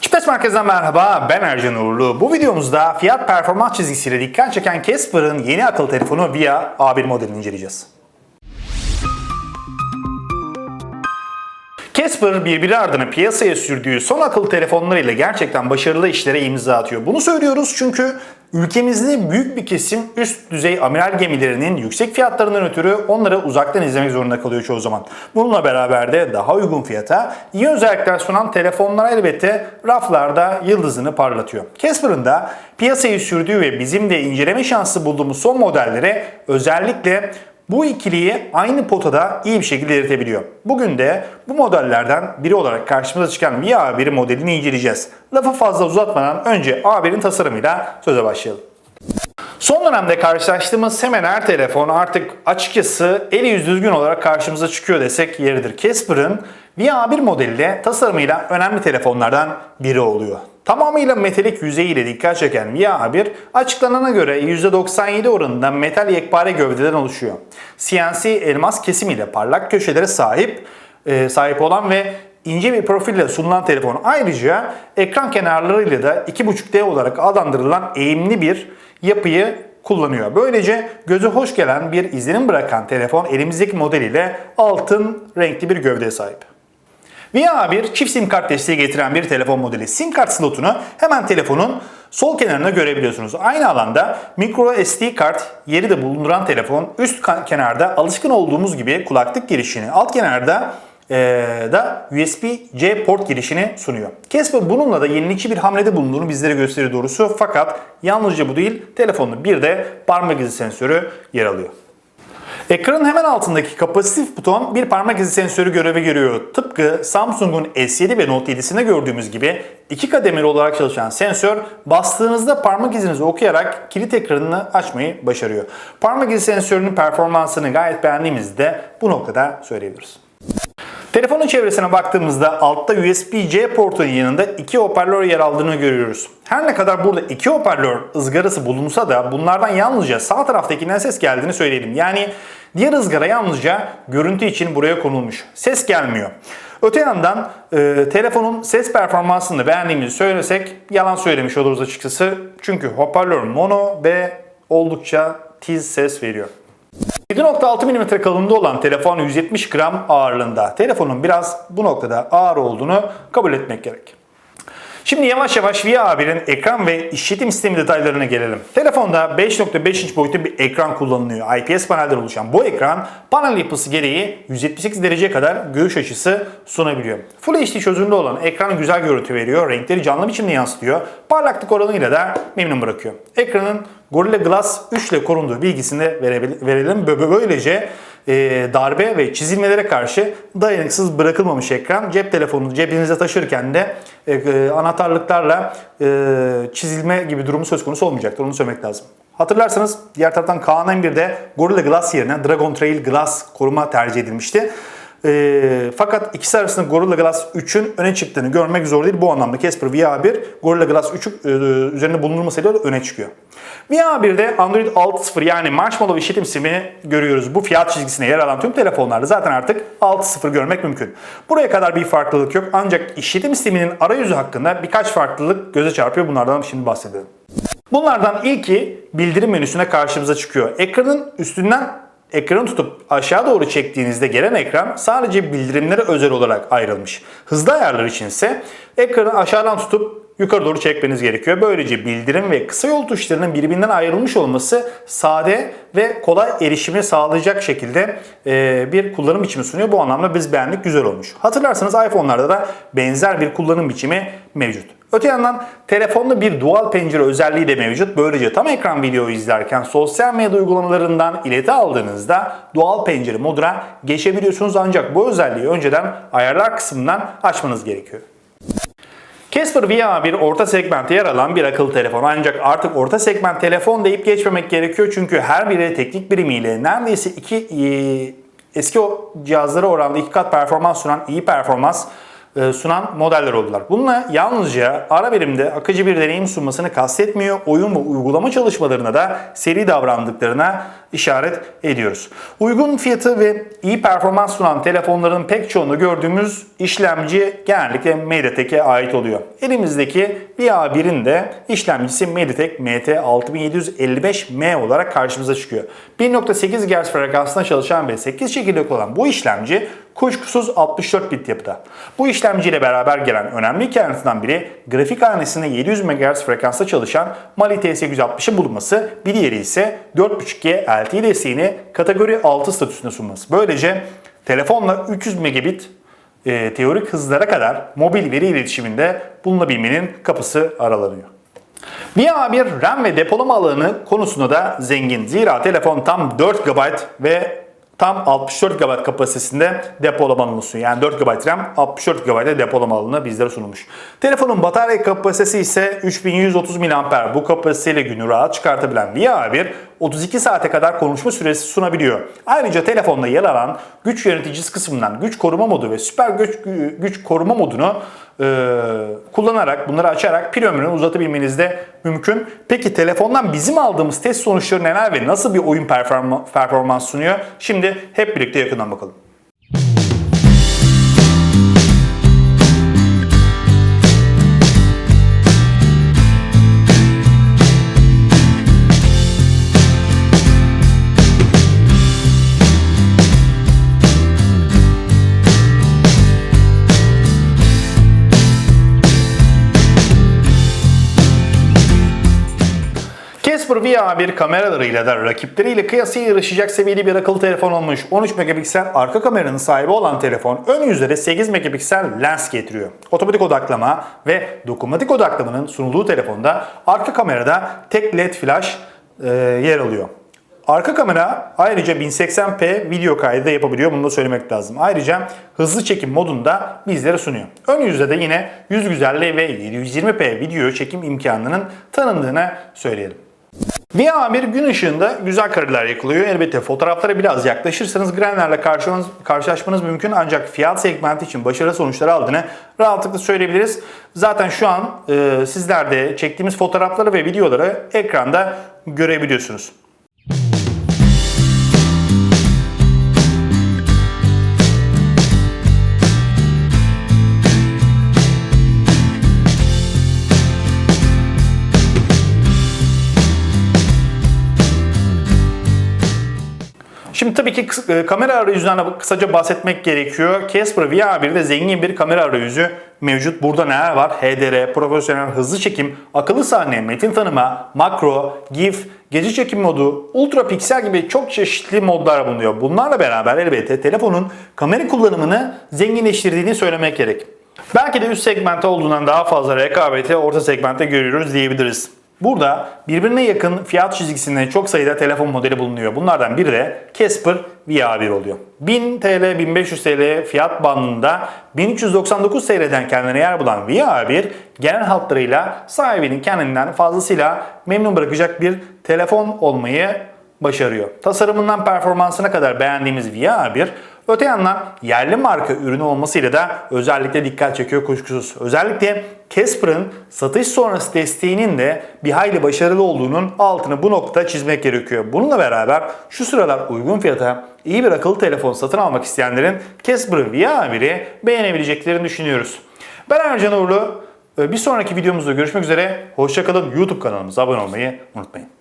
Çipes Merkez'den merhaba, ben Ercan Uğurlu. Bu videomuzda fiyat performans çizgisiyle dikkat çeken Casper'ın yeni akıllı telefonu Via A1 modelini inceleyeceğiz. Casper birbiri ardına piyasaya sürdüğü son akıllı telefonlarıyla gerçekten başarılı işlere imza atıyor. Bunu söylüyoruz çünkü ülkemizde büyük bir kesim üst düzey amiral gemilerinin yüksek fiyatlarından ötürü onları uzaktan izlemek zorunda kalıyor çoğu zaman. Bununla beraber de daha uygun fiyata iyi özellikler sunan telefonlar elbette raflarda yıldızını parlatıyor. Casper'ın da piyasayı sürdüğü ve bizim de inceleme şansı bulduğumuz son modellere özellikle bu ikiliyi aynı potada iyi bir şekilde eritebiliyor. Bugün de bu modellerden biri olarak karşımıza çıkan Via A1 modelini inceleyeceğiz. Lafı fazla uzatmadan önce A1'in tasarımıyla söze başlayalım. Son dönemde karşılaştığımız hemen her telefon artık açıkçası eli yüz düzgün olarak karşımıza çıkıyor desek yeridir. Casper'ın Via A1 modeliyle tasarımıyla önemli telefonlardan biri oluyor. Tamamıyla metalik yüzeyiyle dikkat çeken Via A1 açıklanana göre %97 oranında metal yekpare gövdeden oluşuyor. CNC elmas kesimiyle parlak köşelere sahip e, sahip olan ve ince bir profille sunulan telefon ayrıca ekran kenarlarıyla da 2.5D olarak adlandırılan eğimli bir yapıyı kullanıyor. Böylece göze hoş gelen bir izlenim bırakan telefon elimizdeki modeliyle altın renkli bir gövdeye sahip. Via A1 çift sim kart desteği getiren bir telefon modeli. Sim kart slotunu hemen telefonun sol kenarına görebiliyorsunuz. Aynı alanda micro SD kart yeri de bulunduran telefon üst kenarda alışkın olduğumuz gibi kulaklık girişini, alt kenarda ee, da USB-C port girişini sunuyor. Casper bununla da yenilikçi bir hamlede bulunduğunu bizlere gösteriyor doğrusu. Fakat yalnızca bu değil, telefonun bir de parmak izi sensörü yer alıyor. Ekranın hemen altındaki kapasitif buton bir parmak izi sensörü görevi görüyor. Tıpkı Samsung'un S7 ve Note 7'sinde gördüğümüz gibi iki kademeli olarak çalışan sensör bastığınızda parmak izinizi okuyarak kilit ekranını açmayı başarıyor. Parmak izi sensörünün performansını gayet beğendiğimizi de bu noktada söyleyebiliriz. Telefonun çevresine baktığımızda altta USB-C portunun yanında iki hoparlör yer aldığını görüyoruz. Her ne kadar burada iki hoparlör ızgarası bulunsa da bunlardan yalnızca sağ taraftakinden ses geldiğini söyleyelim. Yani diğer ızgara yalnızca görüntü için buraya konulmuş. Ses gelmiyor. Öte yandan e, telefonun ses performansını beğendiğimizi söylesek yalan söylemiş oluruz açıkçası. Çünkü hoparlör mono ve oldukça tiz ses veriyor. 7.6 mm kalınlığı olan telefon 170 gram ağırlığında. Telefonun biraz bu noktada ağır olduğunu kabul etmek gerek. Şimdi yavaş yavaş Via A1'in ekran ve işletim sistemi detaylarına gelelim. Telefonda 5.5 inç boyutlu bir ekran kullanılıyor. IPS panelden oluşan bu ekran panel yapısı gereği 178 derece kadar görüş açısı sunabiliyor. Full HD çözünürlüğü olan ekran güzel görüntü veriyor, renkleri canlı biçimde yansıtıyor, parlaklık oranıyla da memnun bırakıyor. Ekranın Gorilla Glass 3 ile korunduğu bilgisini verelim. Böylece e, darbe ve çizilmelere karşı dayanıksız bırakılmamış ekran. Cep telefonunu cebinizde taşırken de e, e, anahtarlıklarla çizilme gibi durumu söz konusu olmayacaktır. Onu söylemek lazım. Hatırlarsanız diğer taraftan Kaan M1'de Gorilla Glass yerine Dragon Trail Glass koruma tercih edilmişti. E, fakat ikisi arasında Gorilla Glass 3'ün öne çıktığını görmek zor değil. Bu anlamda Casper VR1 Gorilla Glass 3'ü e, üzerinde bulunulmasıyla öne çıkıyor. VR1'de Android 6.0 yani Marshmallow işletim sistemini görüyoruz. Bu fiyat çizgisine yer alan tüm telefonlarda zaten artık 6.0 görmek mümkün. Buraya kadar bir farklılık yok ancak işletim sisteminin arayüzü hakkında birkaç farklılık göze çarpıyor. Bunlardan şimdi bahsedelim. Bunlardan ilki bildirim menüsüne karşımıza çıkıyor. Ekranın üstünden ekranı tutup aşağı doğru çektiğinizde gelen ekran sadece bildirimlere özel olarak ayrılmış. Hızlı ayarlar için ise ekranı aşağıdan tutup yukarı doğru çekmeniz gerekiyor. Böylece bildirim ve kısa yol tuşlarının birbirinden ayrılmış olması sade ve kolay erişimi sağlayacak şekilde bir kullanım biçimi sunuyor. Bu anlamda biz beğendik, güzel olmuş. Hatırlarsanız iPhone'larda da benzer bir kullanım biçimi mevcut. Öte yandan telefonda bir dual pencere özelliği de mevcut. Böylece tam ekran video izlerken sosyal medya uygulamalarından ileti aldığınızda dual pencere moduna geçebiliyorsunuz. Ancak bu özelliği önceden ayarlar kısmından açmanız gerekiyor. Casper Via bir orta segmentte yer alan bir akıllı telefon. Ancak artık orta segment telefon deyip geçmemek gerekiyor. Çünkü her biri teknik birimiyle neredeyse iki e, eski cihazlara oranla iki kat performans sunan iyi performans sunan modeller oldular. Bununla yalnızca ara birimde akıcı bir deneyim sunmasını kastetmiyor, oyun ve uygulama çalışmalarına da seri davrandıklarına işaret ediyoruz. Uygun fiyatı ve iyi performans sunan telefonların pek çoğunda gördüğümüz işlemci genellikle MediaTek'e ait oluyor. Elimizdeki VA1'in de işlemcisi MediaTek MT6755M olarak karşımıza çıkıyor. 1.8 GHz frekansında çalışan ve 8 çekirdek olan bu işlemci kuşkusuz 64 bit yapıda. Bu işlemciyle beraber gelen önemli hikayesinden biri grafik hanesinde 700 MHz frekansta çalışan Mali T860'ın bulunması, bir diğeri ise 4.5G LTE desteğini kategori 6 statüsünde sunması. Böylece telefonla 300 megabit e, teorik hızlara kadar mobil veri iletişiminde bulunabilmenin kapısı aralanıyor. VIA1 RAM ve depolama alanı konusunda da zengin. Zira telefon tam 4 GB ve tam 64 GB kapasitesinde depolama sunuyor. Yani 4 GB RAM, 64 GB de depolama alanı bizlere sunulmuş. Telefonun batarya kapasitesi ise 3130 mAh. Bu kapasiteyle günü rahat çıkartabilen VIA1 32 saate kadar konuşma süresi sunabiliyor. Ayrıca telefonda yer alan güç yöneticisi kısmından güç koruma modu ve süper güç, güç koruma modunu kullanarak bunları açarak pil ömrünü uzatabilmeniz de mümkün. Peki telefondan bizim aldığımız test sonuçları neler ve nasıl bir oyun performa- performans sunuyor? Şimdi hep birlikte yakından bakalım. Casper VR1 kameralarıyla da rakipleriyle kıyasıya yarışacak seviyeli bir akıllı telefon olmuş. 13 megapiksel arka kameranın sahibi olan telefon ön yüzde de 8 megapiksel lens getiriyor. Otomatik odaklama ve dokunmatik odaklamanın sunulduğu telefonda arka kamerada tek led flash e, yer alıyor. Arka kamera ayrıca 1080p video kaydı da yapabiliyor. Bunu da söylemek lazım. Ayrıca hızlı çekim modunda bizlere sunuyor. Ön yüzde de yine yüz güzelliği ve 720p video çekim imkanının tanındığını söyleyelim. VR1 gün ışığında güzel kareler yakılıyor. Elbette fotoğraflara biraz yaklaşırsanız grenlerle karşılaşmanız mümkün ancak fiyat segmenti için başarılı sonuçlar aldığını rahatlıkla söyleyebiliriz. Zaten şu an e, sizler de çektiğimiz fotoğrafları ve videoları ekranda görebiliyorsunuz. Şimdi tabii ki e, kamera arayüzünden de kısaca bahsetmek gerekiyor. Casper VR1'de zengin bir kamera arayüzü mevcut. Burada neler var? HDR, profesyonel hızlı çekim, akıllı sahne, metin tanıma, makro, GIF, gece çekim modu, ultra piksel gibi çok çeşitli modlar bulunuyor. Bunlarla beraber elbette telefonun kamera kullanımını zenginleştirdiğini söylemek gerek. Belki de üst segmentte olduğundan daha fazla rekabeti orta segmentte görüyoruz diyebiliriz. Burada birbirine yakın fiyat çizgisinde çok sayıda telefon modeli bulunuyor. Bunlardan biri de Casper VR1 oluyor. 1000 TL, 1500 TL fiyat bandında 1399 TL'den kendine yer bulan VR1 genel hatlarıyla sahibinin kendinden fazlasıyla memnun bırakacak bir telefon olmayı başarıyor. Tasarımından performansına kadar beğendiğimiz VR1 öte yandan yerli marka ürünü olmasıyla da özellikle dikkat çekiyor kuşkusuz. Özellikle Casper'ın satış sonrası desteğinin de bir hayli başarılı olduğunun altını bu noktada çizmek gerekiyor. Bununla beraber şu sıralar uygun fiyata iyi bir akıllı telefon satın almak isteyenlerin Casper VR1'i beğenebileceklerini düşünüyoruz. Ben Ercan Uğurlu. Bir sonraki videomuzda görüşmek üzere. Hoşçakalın. YouTube kanalımıza abone olmayı unutmayın.